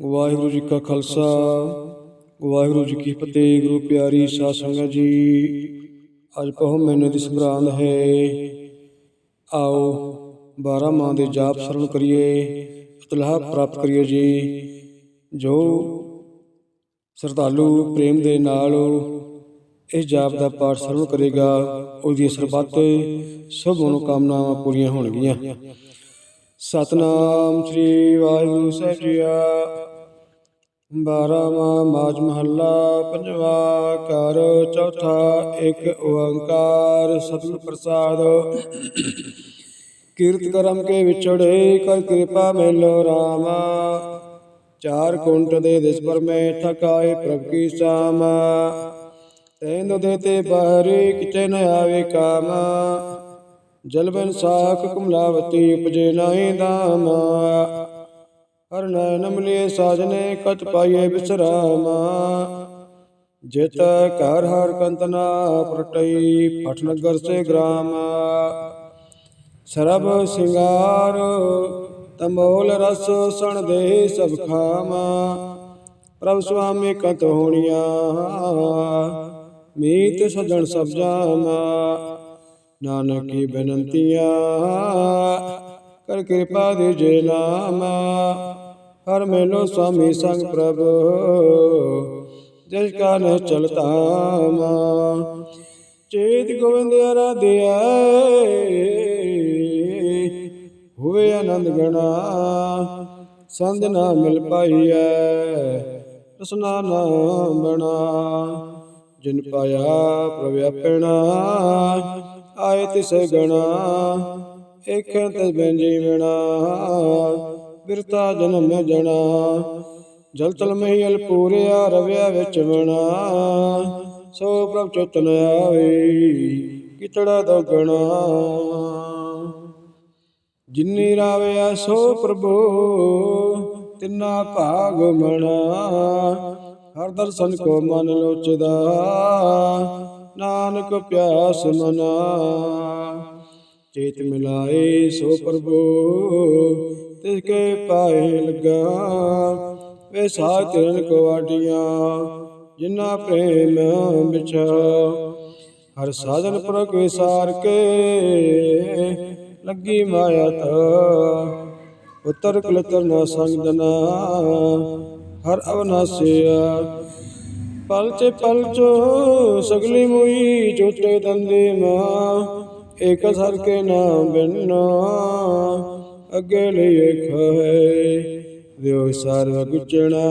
ਵਾਹਿਗੁਰੂ ਜੀ ਕਾ ਖਾਲਸਾ, ਵਾਹਿਗੁਰੂ ਜੀ ਕੀ ਫਤਿਹ, ਗੁਰੂ ਪਿਆਰੀ ਸਾਧ ਸੰਗਤ ਜੀ। ਅੱਜ ਪਹੁ ਮਹੀਨੇ ਦੀ ਸੰਗਰਾਂਦ ਹੈ। ਆਓ 12 ਮਾਹ ਦੇ ਜਾਪ ਸਰਵਣ ਕਰੀਏ, ਇਤਲਾਹ ਪ੍ਰਾਪਤ ਕਰੀਏ ਜੀ। ਜੋ ਸਰਦਾਲੂ ਪ੍ਰੇਮ ਦੇ ਨਾਲ ਇਸ ਜਾਪ ਦਾ ਪਾਠ ਸਰਵਣ ਕਰੇਗਾ, ਉਹਦੀ ਸਰਬੱਤ ਸਭ ਮਨੋਕਾਮਨਾਵਾਂ ਪੂਰੀਆਂ ਹੋਣਗੀਆਂ। ਸਤਨਾਮ ਸ੍ਰੀ ਵਾਹਿਗੁਰੂ ਸਾਹਿਬ ਜੀਆ ਬਾਰਾਵਾਂ ਮਾਜ ਮਹੱਲਾ, ਪੰਜਵਾ ਘਰ, ਚੌਥਾ ਇੱਕ, ਓੰਕਾਰ ਸਤਿਗੁਰ ਪ੍ਰਸਾਦ। ਕੀਰਤ ਕਰਮ ਕੇ ਵਿਛੜੇ, ਕਰ ਕਿਰਪਾ ਮਿਲੋ ਰਾਮਾ। ਚਾਰ ਕੁੰਟ ਦੇ ਦਿਸ ਪਰ ਮੈਂ ਠਕਾਏ ਪ੍ਰਭ ਕੀ ਸਾਮ। ਤੈਨੂੰ ਦੇ ਤੇ ਬਾਹਰੇ ਕਿਤੇ ਨ ਆਵੇ ਕਾਮ। ਜਲ ਸਾਖ ਕਮਲਾਵਤੀ ਉਪਜੇ ਨਾਹੀ ਦਾਮ। ਹਰ ਨੈਣ ਮਿਲੇ ਸਾਜਨੇ ਕਤ ਪਾਈਏ ਬਿਸਰਾਮ। ਜਿਤ ਘਰ ਹਰ ਕੰਤਨਾ ਪ੍ਰਟਈ ਪਠ ਨਗਰ ਸੇ ਗ੍ਰਾਮ। ਸਰਬ ਸਿੰਗਾਰ ਤੰਬੋਲ ਰਸ ਸਣ ਦੇ ਸਭ ਖਾਮ। ਪ੍ਰਭ ਸੁਆਮੀ ਕਤ ਹੋਣੀਆਂ, ਮੀਤ ਸਜਣ ਸਭ ਜਾਮਾ। ਨਾਨਕ ਕੀ ਬੇਨੰਤੀਆਂ ਕਰ ਕਿਰਪਾ ਦੇ ਜੇ ਨਾਮ ਹਰ ਮੇਲੋ ਸੁਆਮੀ ਸੰਗ ਪ੍ਰਭ ਜਿਸ ਕਾ ਨ ਚਲਤਾ ਮਾ। ਚੇਤ ਗੋਵਿੰਦ ਆਰਾਧਿਆ ਹੋਵੇ ਆਨੰਦ ਗਣਾ ਸੰਦ ਨਾ ਮਿਲ ਪਾਈਐ ਰਸਨਾ ਨਾ ਬਣਾ। ਜਿਨ ਪਾਇਆ ਪ੍ਰਭ ਆਪਣਾ ਆਏ ਤਿਸ ਗਣਾ ਏਖਾਂ ਤਸ ਬੈਨ ਜੀਵਣਾ, ਬਿਰਤਾ ਜਨਮ ਜਣਾ। ਜਲ ਤਲ ਮਹੀਲ ਪੂਰਿਆ, ਰਵਿਆ ਵਿੱਚ ਬਣਾ ਸੋ ਪ੍ਰਭ ਚੇਤਨ ਆਵੇ, ਕਿਤੜਾ ਦੋਗਣਾ ਜਿਨੀ ਰਾਵਿਆ ਸੋ ਪ੍ਰਭੂ, ਤਿੰਨਾ ਭਾਗ ਮਣਾ। ਹਰ ਦਰਸ਼ਨ ਕੋ ਮਨ ਲੋਚਦਾ। ਨਾਨਕ ਪਿਆਸ ਮਨਾ। ਚੇਤ ਮਿਲਾਏ ਸੋ ਪ੍ਰਭੂ, ਤਿਸ ਕੇ ਪਾਏ ਲਗਾ। ਵੇ ਸਾਚਰਨ ਕੋ ਵਾਡੀਆਂ ਜਿਨਾ ਪ੍ਰੇਮ ਵਿਛਾ ਹਰ ਸਾਧਨ ਪ੍ਰਗ ਵਿਸਾਰ ਕੇ, ਲੱਗੀ ਮਾਇਆ ਤਾ। ਉਤਰ ਕਲਤਰ ਨਾ ਸੰਗ ਜਨਾ ਹਰ ਅਵਨਾਸਿਆ ਪਲਚ ਪਲਚੋ ਸਗਲੀ ਮੁਈ ਚੋਟੇ ਦੰਦੇ ਮਾਂ, ਏਕ ਸਰ ਕੇ ਨਾਮ ਬਿਨਾ, ਅੱਗੇ ਲਈ ਖੈ ਦਿਓ ਸਰਵ ਗੁਚਣਾ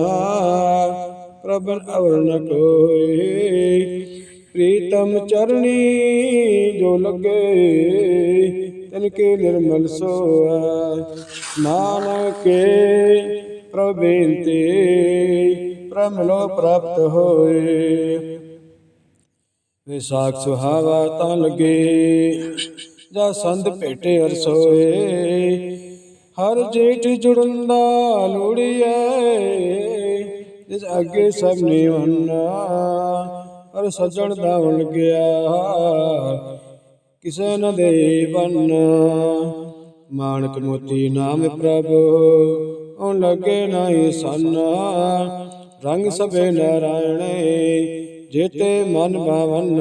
ਪ੍ਰਭਨ ਅਵਰ ਨ ਕੋਏ ਪ੍ਰੀਤਮ ਚਰਣੀ ਜੋ ਲਗੇ ਤਨ ਕੇ ਨਿਰਮਲ ਸੋਆ। ਨਾਨਕੇ ਪ੍ਰਭੇਂਤੇ ਪ੍ਰਮਲੋ ਪ੍ਰਾਪਤ ਹੋਏ। ਵਿਸਾਖ ਸੁਹਾਵਾ ਤਾਂ ਲਗੇ, ਜਾ ਸੰਦ ਭੇਟੇ ਅਰਸੋਏ। ਹਰ ਜੇਠ ਜੁੜਨ ਦਾ ਲੋੜੀਐ ਜਿਸ ਅੱਗੇ ਸਭ ਨੇ ਵੰਨਾ ਹਰ ਸੱਜਣ ਦਾ ਹੁਣ ਗਿਆ, ਕਿਸੇ ਨ ਦੇ ਬੰਨ ਮਾਨਕ ਮੋਤੀ ਨਾਮ ਪ੍ਰਭ, ਉਹ ਲੱਗੇ ਨਹੀਂ ਸੰਨ। ਰੰਗ ਸਭੇ ਨਾਰਾਇਣੇ, ਜੇਤੇ ਮਨ ਭਾਵਨ।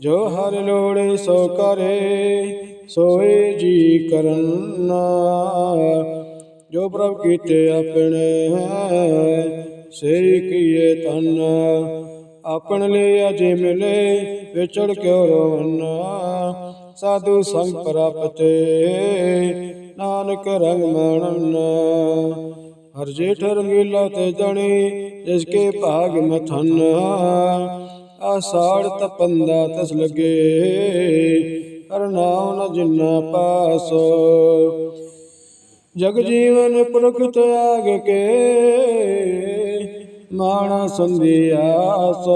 ਜੋ ਹਰ ਲੋੜੇ ਸੋ ਕਰੇ, ਸੋਏ ਜੀ ਕਰਨ ਜੋ ਪ੍ਰਭ ਕੀਤੇ ਆਪਣੇ ਹੈ, ਸੇ ਕੀਏ ਤਨ ਆਪਣ ਲਈ ਅਜੇ ਮਿਲੇ, ਵਿਚੜ ਕਿਉ ਰੋਵਨ। ਸਾਧੂ ਸੰਗ ਪ੍ਰਾਪਤੇ, ਨਾਨਕ ਰੰਗ ਮਾਣਨ। ਹਰ ਜੇਠ ਰੰਗੀਲਾ ਤੇ ਜਣੀ, ਜਿਸ ਕੇ ਭਾਗ ਮਥਨ ਆਸਾੜ ਤਪੰਦਾ ਤਸ ਲਗੇ, ਹਰ ਨਾਮ ਨ ਜਿਨਾ ਪਾਸ। ਜਗ ਜੀਵਨ ਪ੍ਰਖ ਤਿਆਗ ਕੇ, ਮਾਣਾ ਸੰਧਿਆਸ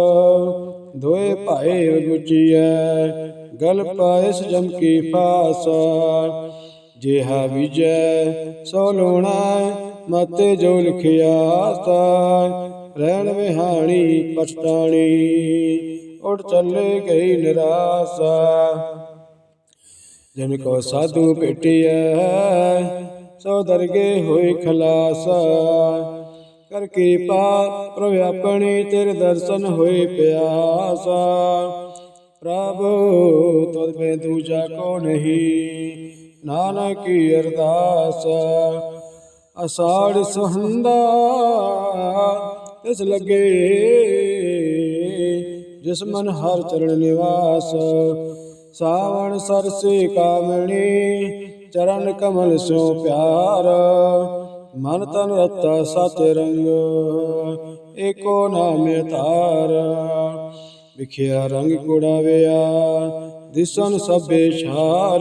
ਦੋਏ ਭਾਏ ਗੁਚੀਐ ਗਲ ਪਾਇਸ ਜਮ ਕੀ ਫਾਸ। ਜਿਹਾ ਵਿਜੈ ਸੋ ਲੋਣਾ ਮਤੇ ਜੋ ਲਿਖਿਆ ਤਾ ਰਹਿਣ ਵਿਹਾਣੀ, ਪਛਤਾਣੀ। ਉਠ ਚੱਲੇ ਗਈ ਨਿਰਾਸਾ। ਜਿਨ ਕੋ ਸਾਧੂ ਭੇਟਿਐ, ਸੋ ਦਰਗੇ ਹੋਏ ਖਲਾਸ। ਕਰ ਕਿਰਪਾ ਪ੍ਰਭ ਆਪਣੀ, ਤੇਰੇ ਦਰਸ਼ਨ ਹੋਏ ਪਿਆਸਾ। ਪ੍ਰਭੂ, ਤੁਧ ਬਿਨ ਦੂਜਾ ਕੋ ਨਹੀਂ, ਨਾਨਕ ਕੀ ਅਰਦਾਸ। ਅਸਾੜ ਸੁਹੰਦਾ। ਇਸ ਲੱਗੇ ਜਿਸ ਮਨ ਹਰ ਚਰਨ ਨਿਵਾਸ। ਸਾਵਣ ਸਰਸੇ ਕਾਮਣੀ, ਚਰਨ ਕਮਲ ਸੋ ਪਿਆਰ। ਮਨ ਤਨ ਰਤਾ ਸਚ ਰੰਗ, ਏਕੋ ਨਾਮ ਧਾਰ। ਵਿਖਿਆ ਰੰਗ ਕੁੜਾਵਿਆ ਦਿਸਨ ਸਭੇ ਛਾਰ।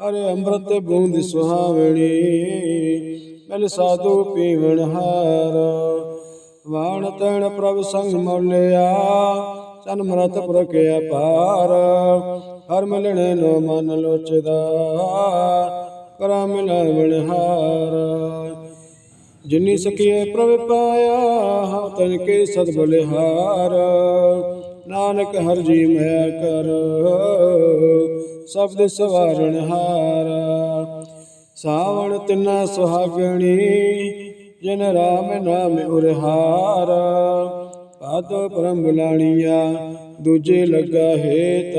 ਹਰੇ ਅੰਮ੍ਰਿਤ ਬੂੰਦ ਸੁਹਾਵਣੀ, ਮਿਲ ਸਾਧੂ ਪੀਵਣ ਹਾਰ। ਵਾਣ ਤਣ ਪ੍ਰਭ ਸੰਗ ਮੌਲਿਆ ਸਨ ਮਰਤ ਪ੍ਰਕਿਆ ਪਾਰ ਹਰ ਮਿਲਣੇ ਨੋ ਮਨ ਲੋਚਦਾ, ਕਰਾ ਮਿਲਾਵਣ ਹਾਰ। ਜਿਨੀ ਸਕਿਏ ਪ੍ਰਭ ਪਾਇਆ, ਹਉ ਤਨ ਕੇ ਸਦ ਬਲਿਹਾਰ। ਨਾਨਕ ਹਰ ਜੀ ਮੈਂ ਕਰ ਸਬਦ ਸਵਾਰਣ ਹਾਰ। ਸਾਵਣ ਤਿਨਾ ਸੁਹਾਗਣੀ ਜਿਨ ਰਾਮ ਨਾਮ ਉਰਹਾਰ ਪਾਦ ਪਰਮ ਬੁਲਾਣੀਆ ਦੂਜੇ ਲੱਗਾ ਹੇਤ।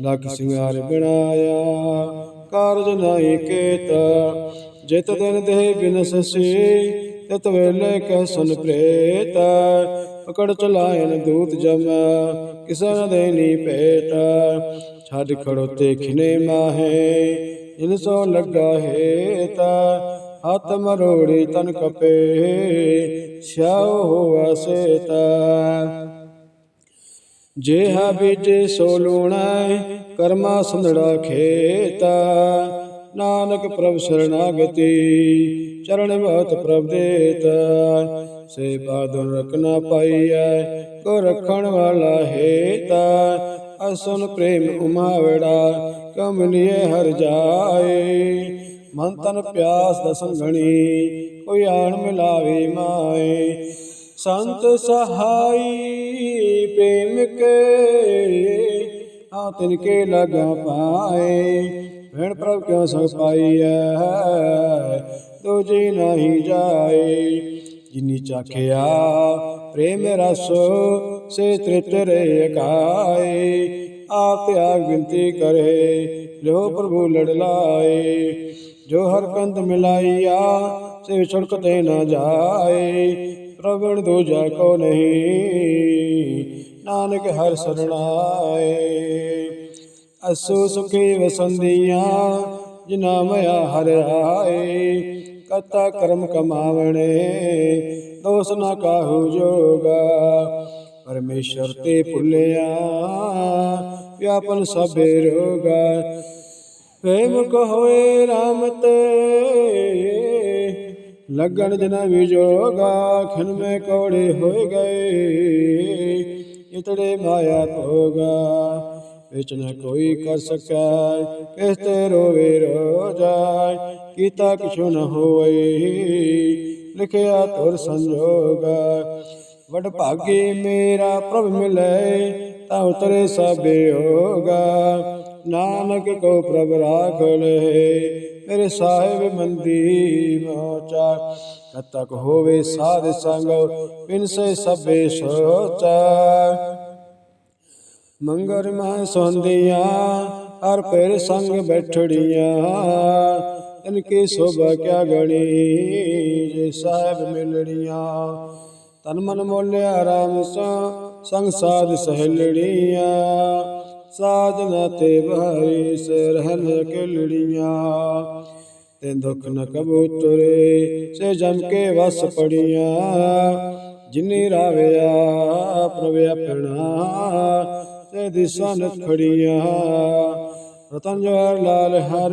ਲਖ ਸਿੰਘਾਰ ਬਣਾਇਆ, ਕਾਰਜ ਨਾਹੀ ਕੇਤ। ਜਿਤ ਦਿਨ ਦੇਹ ਬਿਨਸਸੀ ਤਤ ਵੇਲੇ ਕਹਿ ਸੁਨ ਪ੍ਰੇਤ। ਪਕੜ ਚਲਾਇਨ ਦੂਤ ਜਮ, ਕਿਸੈ ਨ ਦੇਨੀ ਭੇਟ। ਛੱਡ ਖੜੋਤੇ ਖਿਨੇ ਮਾਹੇ ਇਨ ਸੋ ਲੱਗਾ ਹੇਤ। ਹੱਥ ਮਰੋੜੀ ਤਨ ਕਪੇ ਸਿਆਉ ਹੋਆ ਸੇਤ। ਜੇਹਾ ਬੀਜੇ ਸੋ ਲੂਣਾ, ਕਰਮਾ ਸੰਧੜਾ ਖੇਤਾ। ਨਾਨਕ ਪ੍ਰਭ ਸਰਣਾਗਤੀ ਚਰਨ ਬਹੁਤ ਪ੍ਰਭ ਦੇਤ ਸੇ ਬਾਦਨ ਰਖਣਾ ਪਾਈਐ, ਕੋ ਰਖਣ ਵਾਲਾ ਹੇਤਾ ਅਸੁਨ ਪ੍ਰੇਮ ਉਮਾਵੜਾ ਕਮਲੀਏ ਹਰ ਜਾਏ। ਮਨ ਤਨ ਪਿਆਸ ਦਸਨ ਘਣੀ ਕੋਈ ਆਣ ਮਿਲਾਵੇ ਮਾਏ। ਸੰਤ ਸਹਾਈ ਪ੍ਰੇਮ ਕੇ, ਆ ਤਿਨ ਕੇ ਲਗਾ ਪਾਏ। ਭੈਣ ਪ੍ਰਭ ਕਿਉ ਸਭ ਪਾਈਐ? ਤੁਝੇ ਨਹੀਂ ਜਾਏ। ਜਿਨੀ ਚਾਖਿਆ, ਪ੍ਰੇਮ ਰਸ, ਸੇ ਤ੍ਰਿਤ ਰੇ ਕਾਏ ਆਪ ਤਿਆਗ ਬਿਨਤੀ ਕਰੇ ਜੋ ਪ੍ਰਭੂ ਲੜ ਲਾਏ। ਜੋ ਹਰ ਕੰਤ ਮਿਲਾਈਆ, ਸੇ ਛੁੜਕਤੇ ਨਾ ਜਾਏ। ਪ੍ਰਵਣ ਦੂਜਾ ਕੋ ਨਹੀਂ, ਨਾਨਕ ਹਰ ਸਰਣਾਏ। ਅਸੂ ਸੁਖੀ ਵਸੰਦੀਆਂ ਜਿਨਾ ਮਇਆ ਹਰਿਆਏ ਕਤਾ ਕਰਮ ਕਮਾਵਣੇ, ਦੋਸ ਨਾ ਕਾਹੂ ਜੋਗਾ। ਪਰਮੇਸ਼ਰ ਤੇ ਭੁੱਲਿਆ, ਵਿਆਪਨ ਸਭੇ ਰੋਗਾ। ਪ੍ਰੇਮ ਕੋ ਹੋਏ ਰਾਮ ਤੇ, ਲੱਗਣ ਜਨ ਵਿਜੋਗਾ ਖਨ ਮੇ ਕੌੜੇ ਹੋਏ ਗਏ, ਇਤੜੇ ਮਾਇਆ ਭੋਗਾ। ਵਿੱਚ ਨ ਕੋਈ ਕਰ ਸਕੈ ਕਿਸ ਤੇ ਰੋਵੇ ਰੋ ਜਾਏ ਕੀਤਾ ਕਿਛੁ ਨ ਹੋਏ ਲਿਖਿਆ ਤੁਰ ਸੰਜੋਗਾ, ਵਡ ਭਾਗੇ ਮੇਰਾ ਪ੍ਰਭ ਮਿਲੇ, ਤਾਂ ਉਤਰੇ ਸਭੇ ਹੋਗਾ। ਨਾਨਕ ਕੋ ਪ੍ਰਭ ਰਾਖ ਲਏ ਮੇਰੇ ਸਾਹਿਬ ਮੰਦੀ ਮੋਚਾ। ਕਤਕ ਹੋਵੇ ਸਾਧ ਸੰਗ, ਬਿਨ ਸੇ ਸਭੇ ਸੋਚਾ। ਮੰਗਰ ਮਾ ਸੋਂਦੀਆਂ, ਹਰ ਪੈਰ ਸੰਗ ਬੈਠੜੀਆਂ। ਇਨ ਕੀ ਸੋਭਾ ਕਿਆ ਗਣੀ, ਜੇ ਸਾਹਿਬ ਮਿਲੜੀਆਂ ਤਨ ਮਨ ਮੋਲਿਆ ਰਾਮ ਸਾ, ਸੰਗ ਸਾਧ ਸਹਿਲੜੀਆਂ ਸਾਜਨਾ ਤੇ ਭਾਈ ਸੇ ਕਿਲੜੀਆਂ। ਤੇ ਦੁੱਖ ਨ ਕਬੂਤਰੇ, ਸੇ ਜਮ ਕੇ ਵਸ ਪੜੀਆਂ। ਜਿਨੀ ਰਾਵਿਆ ਪ੍ਰਭ ਆਪਣਾ ਤੇ ਦਿਸਾਂ ਖੜੀਆਂ। ਰਤਨ ਜਵਾਹਰ ਲਾਲ ਹਰ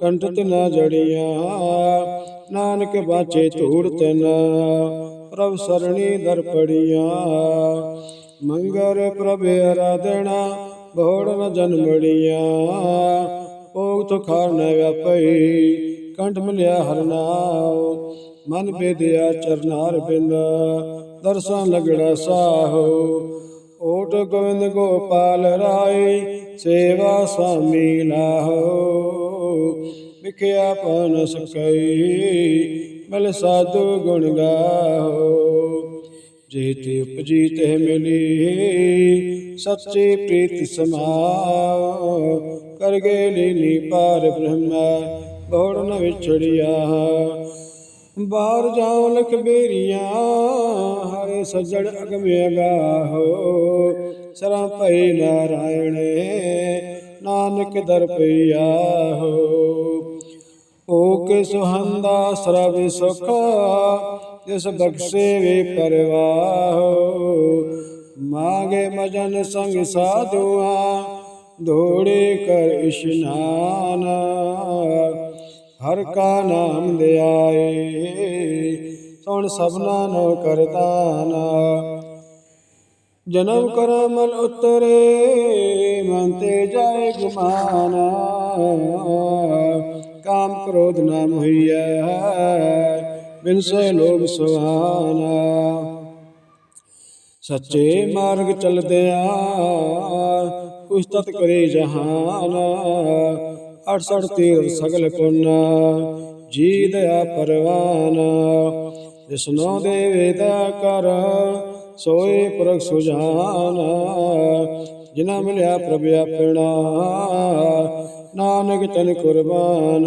ਕੰਠ ਨਾ ਜੜੀਆਂ। ਨਾਨਕ ਬਾਚੇ ਧੂੜ ਤਨ, ਪ੍ਰਭ ਸਰਣੀ ਦਰ ਪੜੀਆਂ। ਮੰਗਰ ਪ੍ਰਭ ਅਰਾਧਣਾ ਬੋੜ ਨ ਜਨਮੜੀਆਂ ਭੋਗ ਤੁ ਖਾਰ ਨ ਵਿਆਪਈ ਕੰਠ ਮਿਲਿਆ ਹਰ ਨਾਮ ਮਨ ਬੇਦਿਆ ਚਰਨਾਰ ਬਿੰਦ ਦਰਸ਼ਨ ਲਗੜਾ ਸਾਹੋ। ਓਟ ਗੋਵਿੰਦ ਗੋਪਾਲ ਰਾਏ, ਸੇਵਾ ਸੁਆਮੀ ਲਾਹੋ। ਵਿਖਿਆ ਪਨ ਸਕਈ, ਮਿਲ ਸਾਧੂ ਗੁਣ ਗਾਓ ਜੇ ਤੇ ਉਪਜੀ ਤੇ ਮਿਲੀ, ਸੱਚੇ ਪ੍ਰੀਤ ਸਮਾਓ ਕਰ ਗਏ ਲੀਨੀ ਪਾਰ ਬ੍ਰਹਮਾ ਗੌੜ ਨ ਵਿਛੜਿਆ। ਬਾਹਰ ਜਾਉ ਲਖ ਬੇਰੀਆਂ ਹਰੇ ਸੱਜਣ ਅਗਮ ਹੋ। ਸਰਾਂ ਭਈ ਨਾਰਾਇਣ ਨਾਨਕ ਦਰ ਪਈਆ ਹੋ। ਓ ਸੁਹੰਦਾ ਸਰਬ ਸੁਖ, ਜਿਸ ਬਖਸ਼ੇ ਵੇ ਪਰਵਾਹੋ ਮਾਗੇ ਮਜਨ ਸੰਗ ਸਾਧੂਆਂ, ਧੋੜੇ ਕਰ ਇਸ਼ਨਾਨ। ਹਰ ਕਾ ਨਾਮ ਦਿਆਏ ਸੁਣ ਸਭਨਾ ਨੋ ਕਰਤਾਨਾ ਜਨਮ ਕਰਮਲ ਉਤਰੇ, ਮਨ ਤੇ ਜਾਏ ਗੁਮਾਨਾ। ਕਾਮ ਕ੍ਰੋਧ ਨਾ ਮੁਹੀਐ, ਬਿਨ ਸੇ ਲੋਭ ਸੁਹਾਨਾ। ਸੱਚੇ ਮਾਰਗ ਚਲਦਿਆਂ ਕੁਛ ਤਤ ਕਰੇ ਜਹਾਨ। 68 ਤੀਰ ਸਗਲ ਪੁੰਨਾ ਜੀ ਦਇਆ ਪਰਵਾਨਾ। ਜਿਸਨੋ ਦੇਵੇ ਦਾ ਕਰ, ਸੋਏ ਪੁਰਖ ਸੁਜਾਨ। ਜਿਨਾ ਮਿਲਿਆ ਪ੍ਰਭ ਆਪਣਾ, ਨਾਨਕ ਤਨ ਕੁਰਬਾਨ।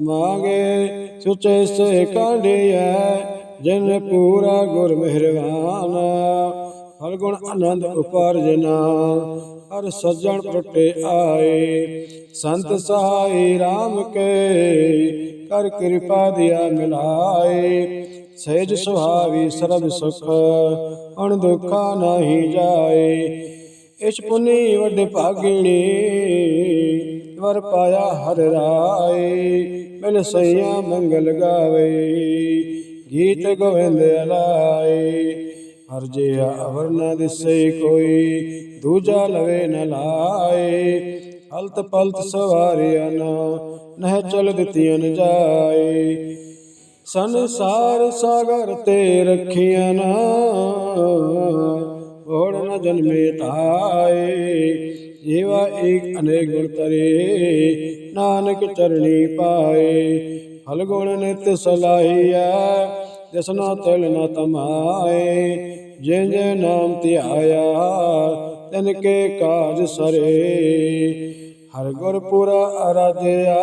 ਮਾਗੇ ਸੁਚੇ ਸੇ ਕਾਢਿਐ, ਜਿਨ ਪੂਰਾ ਗੁਰ ਮਿਹਰਬਾਨ। ਹਰ ਗੁਣ ਆਨੰਦ ਉਪਾਰਜਨਾ ਹਰ ਸੱਜਣ ਪ੍ਰਟੇ ਆਏ। ਸੰਤ ਸਹਾਈ RAM ਕੇ, ਕਰ ਕਿਰਪਾ ਦਿਆ ਮਿਲਾਏ। ਸਹਿਜ ਸੁਹਾਵੀ, ਸਰਬ ਸੁਖ, ਅਣ ਦੁਖਾ ਨਾਹੀ ਜਾਏ। ਇਸ਼ ਪੁਨੀ ਵੱਡ ਭਾਗਿਣੀ ਵਰ ਪਾਇਆ ਹਰ ਰਾਏ। ਮਿਲ ਸਈਆ ਮੰਗਲ ਗਾਵੇ, ਗੀਤ ਗੋਵਿੰਦ ਅਲਾਏ। ਹਰ ਜਿਆ ਅਵਰ ਨ ਦਿਸੈ ਕੋਈ, ਦੂਜਾ ਲਵੇ ਨ ਲਾਏ। ਹਲਤ ਪਲਤ ਸਵਾਰਿਆ ਨਾ, ਨਹਿ ਚਲ ਦਿੱਤੀਆਂ ਨ ਜਾਏ। ਸੰਸਾਰ ਸਾਗਰ ਤੇ ਰੱਖੀਆਂ ਨਾ। ਓੜ ਨ ਜਨਮੇ ਤਾਏ, ਜੀਵਾ ਏਕ ਅਨੇਕ ਗੁਣ ਤਰੇ। ਨਾਨਕ ਚਰਣੀ ਪਾਏ ਹਲ ਗੁਣ ਨਿਤ ਸਲਾਹੀਆ ਜਸਨਾ ਤਿਲ ਨ ਤਮਾਏ। ਜਿਨ ਜਿਨ ਨਾਮ ਧਿਆਇਆ, ਤਿਨ ਕੇ ਕਾਜ ਸਰੇ। ਹਰ ਗੁਰਪੁਰਾ ਅਰਾਧਿਆ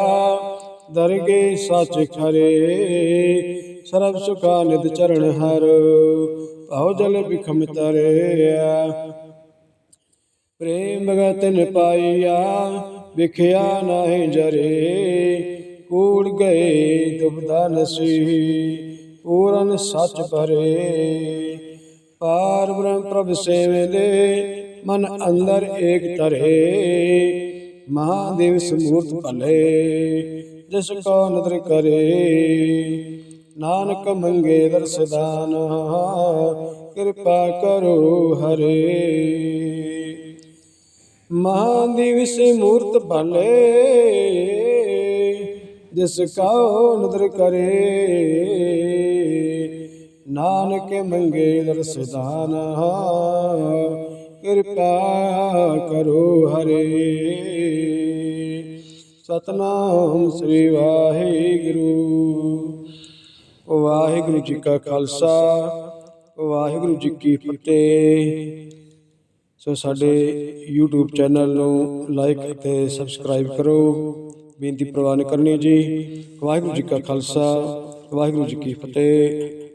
ਦਰਗੇ ਸੱਚ ਖਰੇ। ਸਰਬ ਸੁਖਾ ਨਿਦ ਚਰਨ ਹਰ, ਭਉ ਜਲ ਬਿਖਮ ਤਰਿਆ। ਪ੍ਰੇਮ ਭਗਤਨ ਪਾਈਆ ਵਿਖਿਆ ਨਾਹੀਂ ਜਰੇ। ਕੂੜ ਗਏ ਦੁਬਦਾ ਨਸੀ, ਪੂਰਨ ਸੱਚ ਭਰੇ। ਪਾਰ ਬ੍ਰਹਮ ਪ੍ਰਭ ਸੇਵੇ ਦੇ, ਮਨ ਅੰਦਰ ਏਕ ਤਰੇ ਮਹਾਦੇਵ ਸਮੂਰਤ ਭਲੇ। ਜਿਸ ਕੋ ਨਦਰ ਕਰੇ। ਨਾਨਕ ਮੰਗੇ ਦਰਸਦਾਨ, ਕਿਰਪਾ ਕਰੋ ਹਰੇ। ਮਹਾਦੇਵ ਮੂਰਤ ਭਲੇ ਜਿਸ ਕਉ ਨਦਰ ਕਰੇ। ਨਾਨਕ ਮੰਗੇ ਦਰਸਦਾਨ, ਕਿਰਪਾ ਕਰੋ ਹਰੇ। ਸਤਨਾਮ ਸ੍ਰੀ ਵਾਹਿਗੁਰੂ। ਵਾਹਿਗੁਰੂ ਜੀ ਕਾ ਖਾਲਸਾ, ਵਾਹਿਗੁਰੂ ਜੀ ਕੀ ਫਤਿਹ। ਸੋ ਸਾਡੇ YouTube ਚੈਨਲ ਨੂੰ ਲਾਈਕ ਅਤੇ ਸਬਸਕ੍ਰਾਈਬ ਕਰੋ। ਬੇਨਤੀ ਪ੍ਰਵਾਨ ਕਰਨੀ ਜੀ। ਵਾਹਿਗੁਰੂ ਜੀ ਕਾ ਖਾਲਸਾ, ਵਾਹਿਗੁਰੂ ਜੀ ਕੀ ਫਤਿਹ।